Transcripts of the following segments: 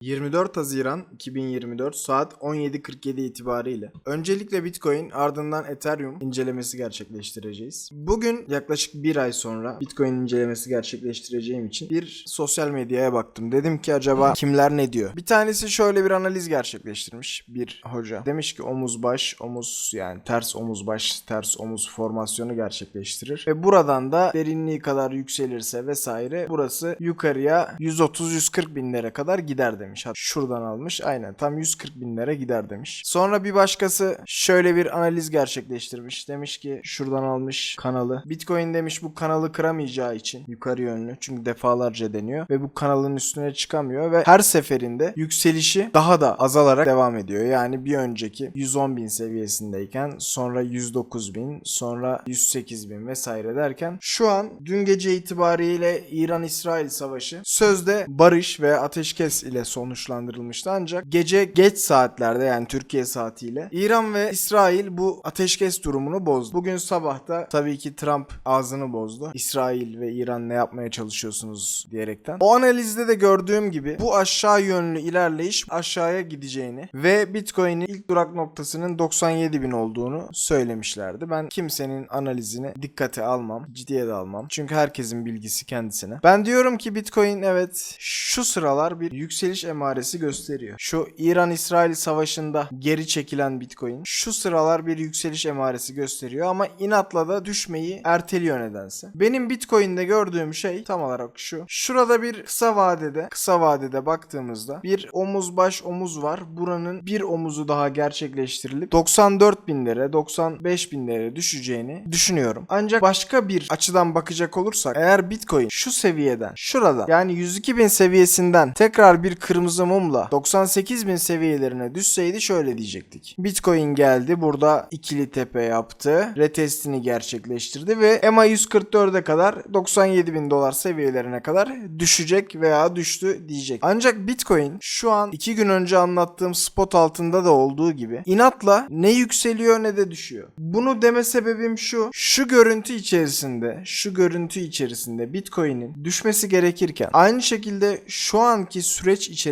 24 Haziran 2024 saat 17.47 itibariyle öncelikle Bitcoin ardından Ethereum incelemesi gerçekleştireceğiz. Bugün yaklaşık bir ay sonra Bitcoin incelemesi gerçekleştireceğim için bir sosyal medyaya baktım. Dedim ki acaba kimler ne diyor? Bir tanesi şöyle bir analiz gerçekleştirmiş bir hoca. Demiş ki omuz baş omuz yani ters omuz baş ters omuz formasyonu gerçekleştirir. Ve buradan da derinliği kadar yükselirse vesaire burası yukarıya 130-140 binlere kadar gider demiş. Hatta şuradan almış aynen tam 140 binlere gider demiş. Sonra bir başkası şöyle bir analiz gerçekleştirmiş. Demiş ki şuradan almış kanalı. Bitcoin demiş bu kanalı kıramayacağı için yukarı yönlü. Çünkü defalarca deniyor ve bu kanalın üstüne çıkamıyor ve her seferinde yükselişi daha da azalarak devam ediyor. Yani bir önceki 110 bin seviyesindeyken sonra 109 bin sonra 108 bin vesaire derken şu an dün gece itibariyle İran-İsrail savaşı sözde barış ve ateşkes ile sonuçlandırılmıştı ancak gece geç saatlerde yani Türkiye saatiyle İran ve İsrail bu ateşkes durumunu bozdu. Bugün sabah da tabii ki Trump ağzını bozdu. İsrail ve İran ne yapmaya çalışıyorsunuz diyerekten. O analizde de gördüğüm gibi bu aşağı yönlü ilerleyiş aşağıya gideceğini ve Bitcoin'in ilk durak noktasının 97 bin olduğunu söylemişlerdi. Ben kimsenin analizini dikkate almam, ciddiye de almam. Çünkü herkesin bilgisi kendisine. Ben diyorum ki Bitcoin evet şu sıralar bir yükseliş emaresi gösteriyor. Şu İran-İsrail savaşında geri çekilen Bitcoin şu sıralar bir yükseliş emaresi gösteriyor ama inatla da düşmeyi erteliyor nedense. Benim Bitcoin'de gördüğüm şey tam olarak şu. Şurada bir kısa vadede, kısa vadede baktığımızda bir omuz baş omuz var. Buranın bir omuzu daha gerçekleştirilip 94 binlere, 95 binlere düşeceğini düşünüyorum. Ancak başka bir açıdan bakacak olursak eğer Bitcoin şu seviyeden, şurada yani 102 bin seviyesinden tekrar bir kırmızı mumla 98 bin seviyelerine düşseydi şöyle diyecektik. Bitcoin geldi burada ikili tepe yaptı. Retestini gerçekleştirdi ve EMA 144'e kadar 97 bin dolar seviyelerine kadar düşecek veya düştü diyecek. Ancak Bitcoin şu an 2 gün önce anlattığım spot altında da olduğu gibi inatla ne yükseliyor ne de düşüyor. Bunu deme sebebim şu. Şu görüntü içerisinde, şu görüntü içerisinde Bitcoin'in düşmesi gerekirken aynı şekilde şu anki süreç içerisinde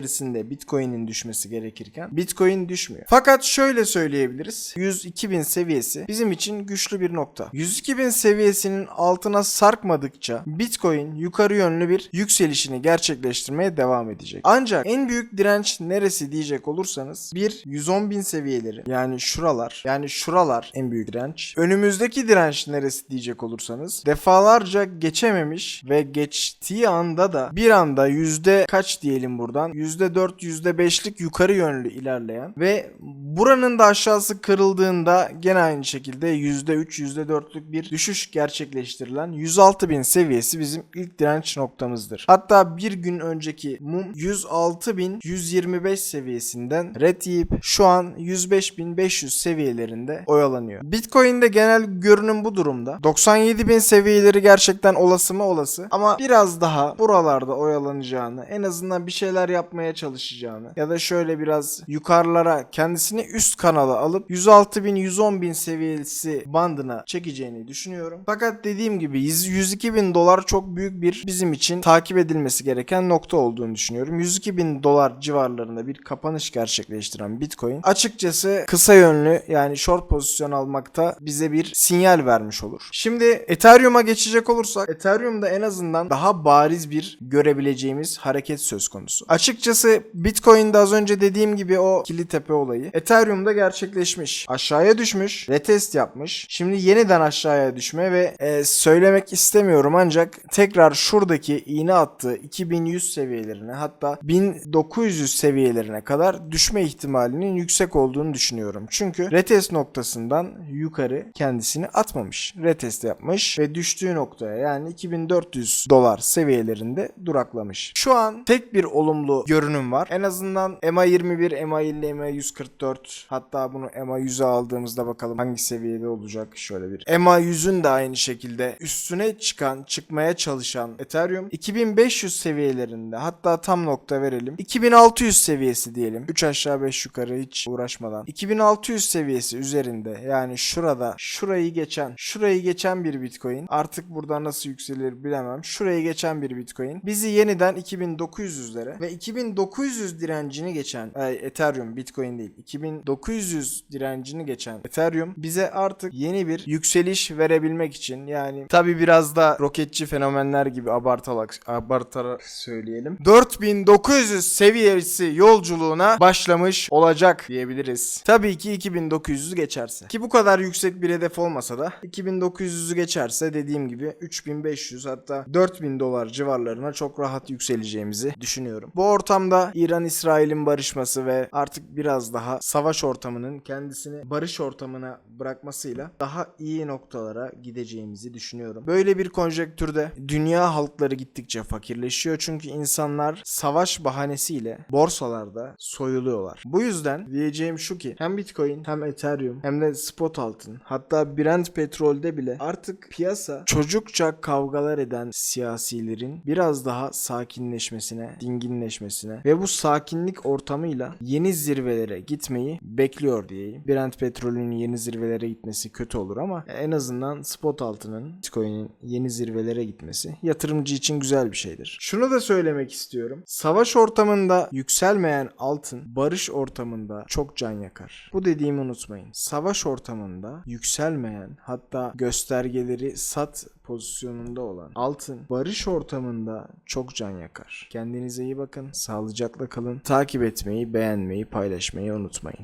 Bitcoin'in düşmesi gerekirken Bitcoin düşmüyor. Fakat şöyle söyleyebiliriz. 102 bin seviyesi bizim için güçlü bir nokta. 102 bin seviyesinin altına sarkmadıkça Bitcoin yukarı yönlü bir yükselişini gerçekleştirmeye devam edecek. Ancak en büyük direnç neresi diyecek olursanız bir 110 bin seviyeleri yani şuralar yani şuralar en büyük direnç. Önümüzdeki direnç neresi diyecek olursanız defalarca geçememiş ve geçtiği anda da bir anda yüzde kaç diyelim buradan 4 yüzde 5'lik yukarı yönlü ilerleyen ve buranın da aşağısı kırıldığında gene aynı şekilde yüzde 3 yüzde 4'lük bir düşüş gerçekleştirilen 106 bin seviyesi bizim ilk direnç noktamızdır. Hatta bir gün önceki mum 106 bin 125 seviyesinden red yiyip şu an 105 bin 500 seviyelerinde oyalanıyor. Bitcoin'de genel görünüm bu durumda. 97 bin seviyeleri gerçekten olası mı olası ama biraz daha buralarda oyalanacağını en azından bir şeyler yapmaya çalışacağını ya da şöyle biraz yukarılara kendisini üst kanala alıp 106 bin 110 bin seviyesi bandına çekeceğini düşünüyorum. Fakat dediğim gibi 102 bin dolar çok büyük bir bizim için takip edilmesi gereken nokta olduğunu düşünüyorum. 102 bin dolar civarlarında bir kapanış gerçekleştiren Bitcoin açıkçası kısa yönlü yani short pozisyon almakta bize bir sinyal vermiş olur. Şimdi Ethereum'a geçecek olursak Ethereum'da en azından daha bariz bir görebileceğimiz hareket söz konusu. Açıkçası Bitcoin'de az önce dediğim gibi o kili tepe olayı Ethereum'da gerçekleşmiş. Aşağıya düşmüş, retest yapmış. Şimdi yeniden aşağıya düşme ve e, söylemek istemiyorum ancak tekrar şuradaki iğne attığı 2100 seviyelerine hatta 1900 seviyelerine kadar düşme ihtimalinin yüksek olduğunu düşünüyorum. Çünkü retest noktasından yukarı kendisini atmamış. Retest yapmış ve düştüğü noktaya yani 2400 dolar seviyelerinde duraklamış. Şu an tek bir olumlu görünüm var. En azından EMA 21, EMA 50, EMA 144 hatta bunu EMA 100'e aldığımızda bakalım hangi seviyede olacak şöyle bir. EMA 100'ün de aynı şekilde üstüne çıkan, çıkmaya çalışan Ethereum 2500 seviyelerinde hatta tam nokta verelim. 2600 seviyesi diyelim. 3 aşağı 5 yukarı hiç uğraşmadan. 2600 seviyesi üzerinde yani şurada şurayı geçen şurayı geçen bir Bitcoin artık burada nasıl yükselir bilemem. Şurayı geçen bir Bitcoin bizi yeniden 2900'lere ve 2000 2900 direncini geçen ay, Ethereum, Bitcoin değil. 2900 direncini geçen Ethereum bize artık yeni bir yükseliş verebilmek için yani tabi biraz da roketçi fenomenler gibi abartarak abartarak söyleyelim. 4900 seviyesi yolculuğuna başlamış olacak diyebiliriz. Tabii ki 2900'ü geçerse. Ki bu kadar yüksek bir hedef olmasa da 2900'ü geçerse dediğim gibi 3500 hatta 4000 dolar civarlarına çok rahat yükseleceğimizi düşünüyorum. Bu ortamda İran-İsrail'in barışması ve artık biraz daha savaş ortamının kendisini barış ortamına bırakmasıyla daha iyi noktalara gideceğimizi düşünüyorum. Böyle bir konjektürde dünya halkları gittikçe fakirleşiyor çünkü insanlar savaş bahanesiyle borsalarda soyuluyorlar. Bu yüzden diyeceğim şu ki hem Bitcoin hem Ethereum hem de spot altın hatta Brent petrolde bile artık piyasa çocukça kavgalar eden siyasilerin biraz daha sakinleşmesine, dinginleşmesine ve bu sakinlik ortamıyla yeni zirvelere gitmeyi bekliyor diyeyim. Brent petrolünün yeni zirvelere gitmesi kötü olur ama en azından spot altının Bitcoin'in yeni zirvelere gitmesi yatırımcı için güzel bir şeydir. Şunu da söylemek istiyorum. Savaş ortamında yükselmeyen altın barış ortamında çok can yakar. Bu dediğimi unutmayın. Savaş ortamında yükselmeyen hatta göstergeleri sat pozisyonunda olan altın barış ortamında çok can yakar. Kendinize iyi bakın. Sağlıcakla kalın. Takip etmeyi, beğenmeyi, paylaşmayı unutmayın.